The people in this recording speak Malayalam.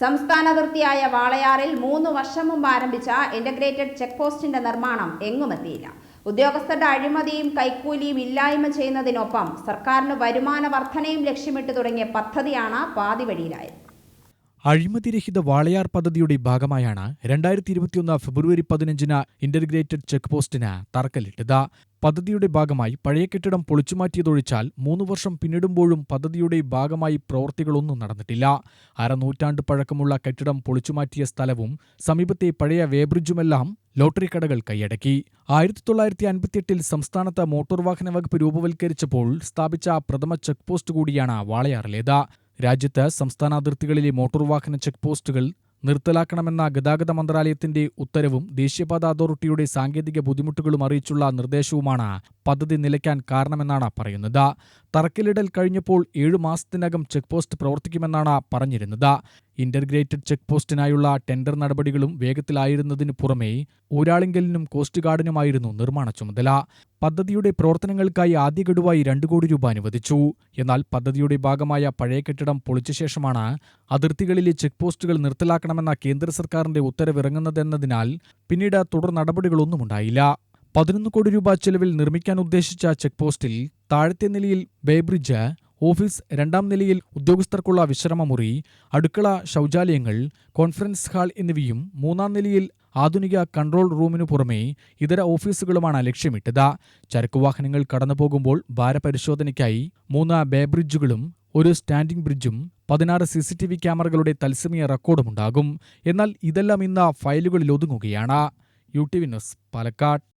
സംസ്ഥാന അതിർത്തിയായ വാളയാറിൽ മൂന്ന് വർഷം മുമ്പ് ആരംഭിച്ച ഇന്റഗ്രേറ്റഡ് ചെക്ക് പോസ്റ്റിന്റെ നിർമ്മാണം എങ്ങുമെത്തിയില്ല ഉദ്യോഗസ്ഥരുടെ അഴിമതിയും കൈക്കൂലിയും ഇല്ലായ്മ ചെയ്യുന്നതിനൊപ്പം സർക്കാരിന് വരുമാന വർധനയും ലക്ഷ്യമിട്ട് തുടങ്ങിയ പദ്ധതിയാണ് പാതിവഴിയിലായത് അഴിമതിരഹിത വാളയാർ പദ്ധതിയുടെ ഭാഗമായാണ് രണ്ടായിരത്തി ഇരുപത്തിയൊന്ന് ഫെബ്രുവരി പതിനഞ്ചിന് ഇന്റർഗ്രേറ്റഡ് ചെക്ക് പോസ്റ്റിന് തറക്കല്ലിട്ടത്. പദ്ധതിയുടെ ഭാഗമായി പഴയ കെട്ടിടം പൊളിച്ചുമാറ്റിയതൊഴിച്ചാൽ മൂന്ന് വർഷം പിന്നിടുമ്പോഴും പദ്ധതിയുടെ ഭാഗമായി പ്രവൃത്തികളൊന്നും നടന്നിട്ടില്ല. അരനൂറ്റാണ്ട് പഴക്കമുള്ള കെട്ടിടം പൊളിച്ചുമാറ്റിയ സ്ഥലവും സമീപത്തെ പഴയ വേബ്രിഡ്ജുമെല്ലാം ലോട്ടറി കടകൾ കൈയടക്കി. ആയിരത്തി തൊള്ളായിരത്തി അൻപത്തിയെട്ടിൽ സംസ്ഥാനത്ത് മോട്ടോർ വാഹന വകുപ്പ് രൂപവൽക്കരിച്ചപ്പോൾ സ്ഥാപിച്ച പ്രഥമ ചെക്ക് പോസ്റ്റ് കൂടിയാണ് വാളയാറിലേത്. രാജ്യത്ത് സംസ്ഥാന അതിർത്തികളിലെ മോട്ടോർ വാഹന ചെക്ക് പോസ്റ്റുകൾ നിർത്തലാക്കണമെന്ന ഗതാഗത മന്ത്രാലയത്തിന്റെ ഉത്തരവും ദേശീയപാത അതോറിറ്റിയുടെ സാങ്കേതിക ബുദ്ധിമുട്ടുകളും അറിയിച്ചുള്ള നിർദ്ദേശവുമാണ് പദ്ധതി നിലയ്ക്കാൻ കാരണമെന്നാണ് പറയുന്നത്. തറക്കല്ലിടൽ കഴിഞ്ഞപ്പോൾ ഏഴു മാസത്തിനകം ചെക്ക് പോസ്റ്റ് പ്രവർത്തിക്കുമെന്നാണ് പറഞ്ഞിരുന്നത്. ഇന്റർഗ്രേറ്റഡ് ചെക്ക് പോസ്റ്റിനായുള്ള ടെൻഡർ നടപടികളും വേഗത്തിലായിരുന്നതിനു പുറമെ ഊരാളിങ്കലിനും കോസ്റ്റ് ഗാർഡിനുമായിരുന്നു നിർമ്മാണ ചുമതല. പദ്ധതിയുടെ പ്രവർത്തനങ്ങൾക്കായി ആദ്യ ഗഡുവായി രണ്ടു കോടി രൂപ അനുവദിച്ചു. എന്നാൽ പദ്ധതിയുടെ ഭാഗമായ പഴയ കെട്ടിടം പൊളിച്ച ശേഷമാണ് അതിർത്തികളിലെ ചെക്ക് പോസ്റ്റുകൾ നിർത്തലാക്കണമെന്ന കേന്ദ്ര സർക്കാരിന്റെ ഉത്തരവിറങ്ങുന്നതെന്നതിനാൽ പിന്നീട് തുടർ നടപടികളൊന്നുമുണ്ടായില്ല പതിനൊന്ന് കോടി രൂപ ചെലവിൽ നിർമ്മിക്കാൻ ഉദ്ദേശിച്ച ചെക്ക് പോസ്റ്റിൽ താഴത്തെ നിലയിൽ ബേബ്രിഡ്ജ് ഓഫീസ് രണ്ടാം നിലയിൽ ഉദ്യോഗസ്ഥർക്കുള്ള വിശ്രമമുറി അടുക്കള ശൗചാലയങ്ങൾ കോൺഫറൻസ് ഹാൾ എന്നിവയും മൂന്നാം നിലയിൽ ആധുനിക കൺട്രോൾ റൂമിനു പുറമെ ഇതര ഓഫീസുകളുമാണ് ലക്ഷ്യമിട്ടത്. ചരക്കു വാഹനങ്ങൾ കടന്നുപോകുമ്പോൾ ഭാരപരിശോധനയ്ക്കായി മൂന്ന് ബേബ്രിഡ്ജുകളും ഒരു സ്റ്റാൻഡിംഗ് ബ്രിഡ്ജും പതിനാറ് സി സി ടി വി ക്യാമറകളുടെ തത്സമയ റെക്കോർഡുമുണ്ടാകും. എന്നാൽ ഇതെല്ലാം ഇന്ന് ഫയലുകളിൽ ഒതുങ്ങുകയാണ്. U T V news Palakkad.